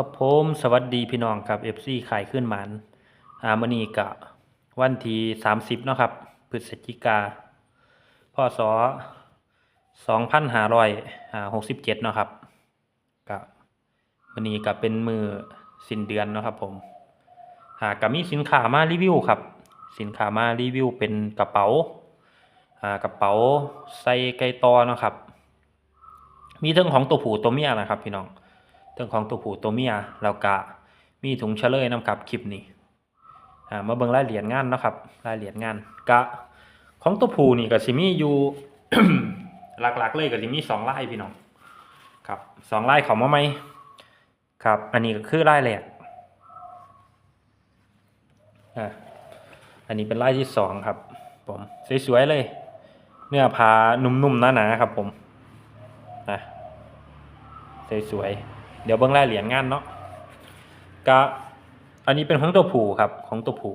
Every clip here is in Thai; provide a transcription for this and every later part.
ครับผมสวัสดีพี่น้องครับ FC ขายขึ้นหมันอ่ามื้อนี้ก็วันที่30เนาะครับพฤศจิกาพศ2567เนาะครับก็มื้อนี้ก็เป็นมือสิ้นเดือนเนาะครับผมอ่าก็มีสินค้ามารีวิวครับ สินค้ามารีวิวเป็นกระเป๋าอ่ากระเป๋าใส่ไก่ตอเนาะครับ มีเรื่องของตัวผู้ตัวเมียนะครับ พี่น้อง เรื่องของตัวผู้ตัวเมียแล้วก็มีถุงเฉลยนํกับคลิปนี้มาเบิ่งรายละเอียดงานนะครับรายละเอียดงานกะของตัวผู้นี่ก็สิมีอยู่หลักๆ เลยก็สิมีสองไลายพี่น้องครับสองไลายเขามาไหมครับ อันนี้ก็คือไลายแรกอ่าอันนี้เป็นไลายที่สองครับ ผมสวยๆเลย เนื้อผ้านุ่มๆหนาๆครับผมนะสวยๆ เดี๋ยวเบิ้งรายละเอียดงานเนาะก็อันนี้เป็นของตัวผูครับของตัวผู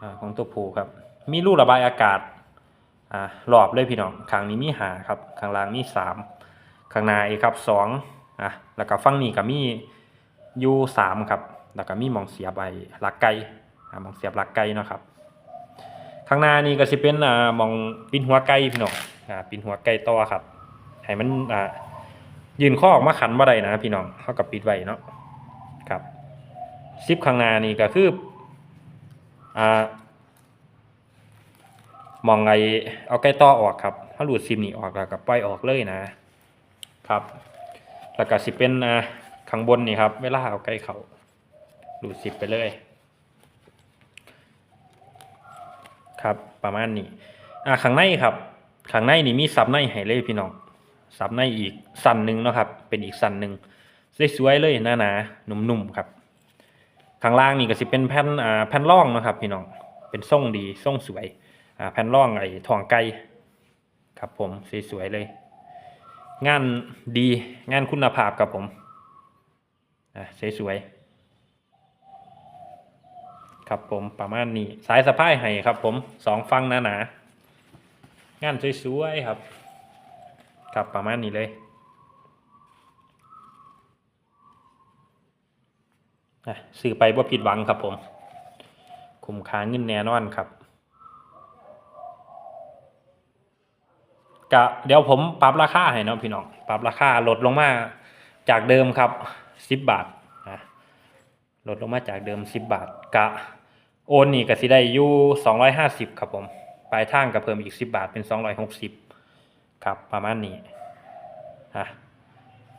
อ่าของตัวผูครับ มีรูระบายอากาศอ่ารอบเลยพี่น้องข้างนี้มีหาครับข้างล่างมีสามข้างหน้าอีกครับสองอะแล้วก็ฝั่งนี้ก็มียูสามครับแล้วก็มีมองเสียบไอ้หลักไก่อ่ามองเสียบหลักไก่เนาะครับข้างหน้านี่ก็สิเป็นอ่ามองปินหัวไก่พี่น้องอ่าปินหัวไก่ต่อครับให้มันอ่า ยืนข้อออกมาขันบ่ได้นะพี่น้องเขากับปิดไว้เนาะครับซิปข้างหน้านี่ก็คืออ่ามองไอเอาใกล้ต่อออกครับถ้าหลุดซิมนี่ออกแล้วก็ปล่อยออกเลยนะครับ แล้วก็สิเป็นอ่าข้างบนนี่ครับ เวลาเอาใกล้เขาหลุดซิปไปเลย ครับประมาณนี้อ่าข้างในครับข้างในนี่มีซับในให้เลยพี่น้อง สับในอีกสันหนึ่งเนาะครับ เป็นอีกสันหนึ่งสวยๆเลยหนาๆนุ่มๆครับ ข้างล่างนี่ก็สิเป็นแผ่นอ่าแผ่นร่องนะครับพี่น้อง เป็นทรงดีทรงสวยอ่าแผ่นร่องไอ้ทองไก่ครับผมสวยๆเลย งานดีงานคุณภาพครับผมอ่าสวยๆครับผมประมาณนี้สายสะพายให้ครับผมสองฟังหนาๆงานสวยๆครับ ครับประมาณนี้เลยอะซื้อไปว่าผิดหวังครับผม คุ้มค่าเงินแน่นอนครับกะเดี๋ยวผมปรับราคาให้เนาะพี่น้อง ปรับราคาลดลงมาจากเดิมครับสิบบาทนะลดลงมาจากเดิมสิบบาท กะโอนนี่ก็สิได้อยู่สองร้อยห้าสิบครับผม ปลายทางก็เพิ่มอีกสิบบาทเป็นสองร้อยหกสิบ ครับประมาณนี้อะ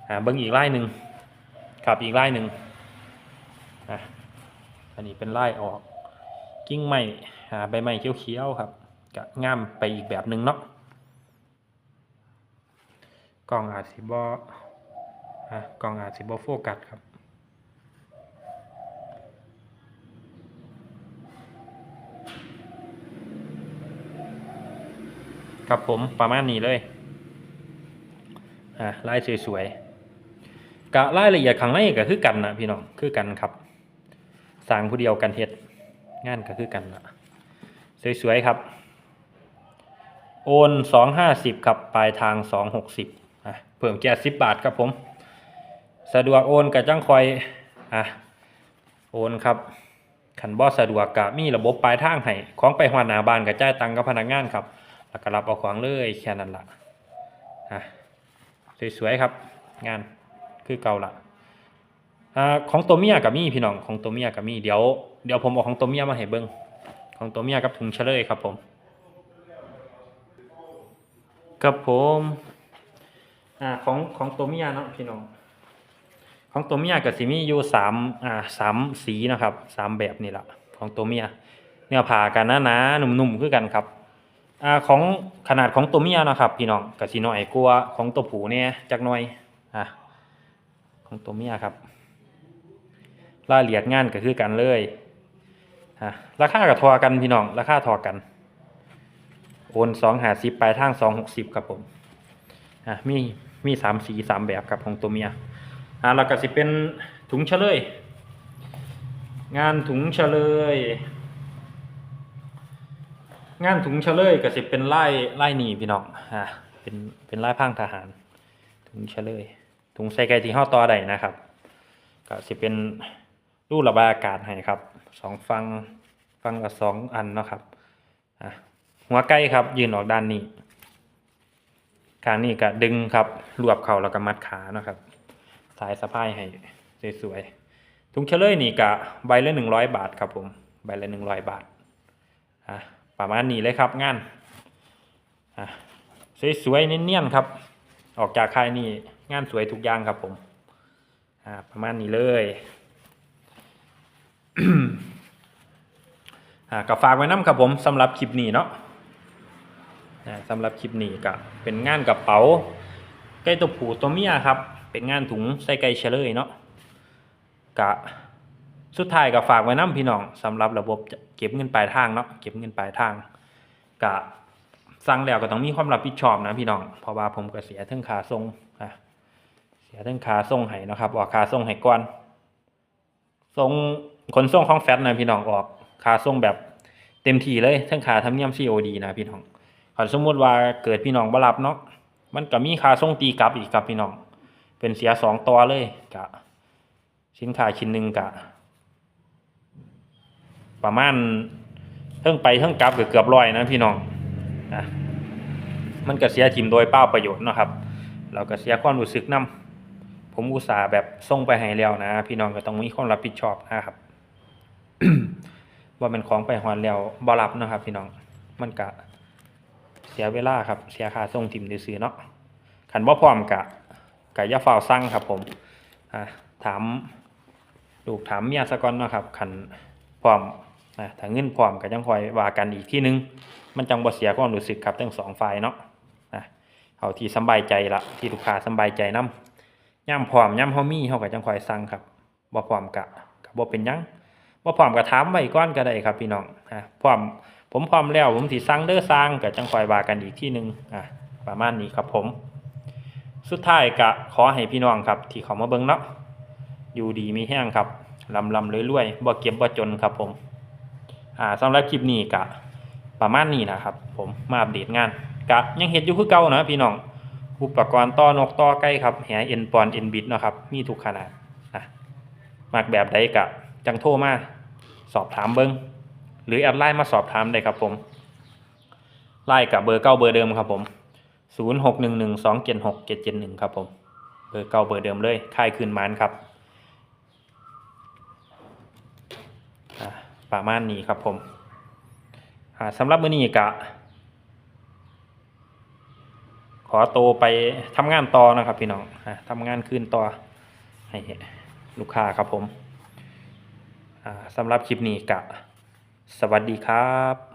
อ่าเบิ้งอีกไล่หนึ่งครับอีกไล่หนึ่งอะอันนี้เป็นไล่ออกกิ้งไม้อ่าใบไม้เขียวๆครับกะง่ามไปอีกแบบหนึ่งเนาะกล้องอาจสิบอะกล้องอาจสิบโฟกัสครับ ครับผมประมาณนี้เลยอ่าไล่สวยๆกะรายละเอียดข้างในก็คือกันนะพี่น้องคือกันครับสร้างผู้เดียวกันเฮ็ดงานก็คือกันละสวยๆครับ โอนสองห้าสิบครับปลายทางสองหกสิบอะเพิ่มแก่สิบบาทครับผม สะดวกโอนกับจังคอยอะโอนครับขันบอสะดวกกะมีระบบปลายทางให้ของไปหัวหน้าบ้านกับจ่ายตังค์กับพนักงานครับ แล้วก็รับเอาของเลยแค่นั้นละอะสวยๆครับ งานคือเก่าละอ่าของตัวเมียกับมีพี่น้องของตัวเมียกับมีเดี๋ยวเดี๋ยวผมเอาของตัวเมียมาให้เบิ้งของตัวเมียกับถุงเฉลยครับผมกับผมอ่าของของตัวเมียเนาะพี่น้องของตัวเมียกับสีมีอยู่สามอ่าสามสีนะครับสามแบบนี่แหละของตัวเมียเนื้อผ้ากันหนาๆนุ่มๆคือกันครับ อ่าของขนาดของตัวเมียนะครับพี่น้องกะสิน้อยกว่าของตัวผู้เนี่ยจักหน่อยอะของตัวเมียครับรายละเอียดงานก็คือกันเลยอะราคากับทอกันพี่น้องราคาทอกัน โอนสองหาสิบปลายทางสองหกสิบครับผมอะมีมีสามสีสามแบบครับของตัวเมียอะแล้วก็สิเป็นถุงเฉลย งานถุงเฉลย งานถุงเฉลยก็สิเป็นไล่ไล่หนีพี่น้องอ่าเป็นเป็นไล่พังทหาร ถุงเฉลย ถุงใส่ไก่ที่ห่อต่อได้นะครับ ก็สิเป็นรูระบายอากาศให้ครับสองฟังฟังละสองอันเนาะครับอะหัวไก่ครับ ยืนออกด้านนี้ข้างนี้ก็ดึงครับรวบเข่าแล้วก็มัดขาเนาะครับ สายสะพายให้สวยๆถุงเฉลยนี่กะใบละหนึ่งร้อยบาทครับผม ใบละหนึ่งร้อยบาทอะ ประมาณนี้เลยครับงานสวยๆเนียนๆครับ ออกจากค่ายนี่งานสวยทุกอย่างครับผมประมาณนี้เลยก็ฝากไว้น้ำครับผมสำหรับคลิปนี้เนาะสำหรับคลิปนี้ก็เป็นงานกระเป๋าไก่ตัวผูตัวเมียครับ เป็นงานถุงใส่ไก่เฉลยเนาะกะ สุดท้ายก็ฝากไว้น้ำพี่น้องสำหรับระบบเก็บเงินปลายทางเนาะเก็บเงินปลายทางกะสั่งแล้วก็ต้องมีความรับผิดชอบนะพี่น้องเพราะว่าผมก็เสียทั้งค่าส่งอะเสียทั้งค่าส่งให้นะครับออกค่าส่งให้ก่อนส่งขนส่งของแฟตนะพี่น้องออกค่าส่งแบบเต็มที่เลยทั้งค่าธรรมเนียม COD นะพี่น้องคันสมมุติว่าเกิดพี่น้องบ่รับเนาะมันก็มีค่าส่งตีกลับอีกครับพี่น้องเป็นเสียสองต่อเลยกะสินค้าชิ้นหนึ่งกะ ประมาณเท่งไปเท่งกลับก็เกือบร้อยนะพี่น้องนะมันก็เสียทิมโดยเป้าประโยชน์นะครับ เราก็เสียความรู้สึกนํผมอุตส่าห์แบบส่งไปให้แล้วนะ พี่น้องก็ต้องมีความรับผิดชอบนะครับว่าเป็นของไปฮอนแล้วบ่รับนะครับ พี่น้องมันก็เสียเวลาครับ เสียค่าส่งทิมซื้อๆเนาะขันบ่าพร้อมกะกะยาฝ้าวสั่งครับ ผมอ่าถามลูกถามเมียซะก่อนนะครับขันพร้อม อ่าถ้าเงินพร้อมก็ยังคอยว่ากันอีกที่นึง มันจังบ่เสียความรู้สึกครับทั้งสองฝ่ายเนาะนะเอาที่สบายใจละที่ลูกค้าสบายใจนํย่ำพร้อมย่ำเฮามีเฮาก็จังคอยสั่งครับบ่พร้อมกะก็บ่เป็นยังบ่พร้อมก็ถามไว้ก่อนก็ได้ครับพี่น้องอะพร้อมผมพร้อมแล้วผมสิสั่งเด้อสั่งก็จังคอยว่ากันอีกที่นึงอะประมาณนี้ครับผม สุดท้ายก็ขอให้พี่น้องครับ ที่เขามาเบิ่งเนาะอยู่ดีมีแห้งครับลำลำรวยๆบ่เก็บบ่จนครับผม อ่าสำหรับคลิปนี้กะประมาณนี้นะครับ ผมมาอัปเดตงานกะยังเห็นอยู่คือเก่านะพี่น้องอุปกรณ์ต่อนกต่อไก่ครับแหเอ็นปอนเอ็นบิดนะครับมีทุกขนาดนะมากแบบใดกะจังโทรมาสอบถามเบิงหรือแอดไลน์มาสอบถามได้ครับผมไล่กับเบอร์เก้าเบอร์เดิมครับผมศูนย์หกหนึ่งหนึ่งสองเจ็ดหกเจ็ดเจ็ดหนึ่งครับผมเบอร์เก้าเบอร์เดิมเลยค่ายคืนมานครับอ่า ประมาณนี้ครับผมสำหรับมื้อนี้กะ ขอโตไปทำงานต่อนะครับ พี่น้องทำงานคืนต่อให้ลูกค้าครับผมสำหรับคลิปนี้กะ สวัสดีครับ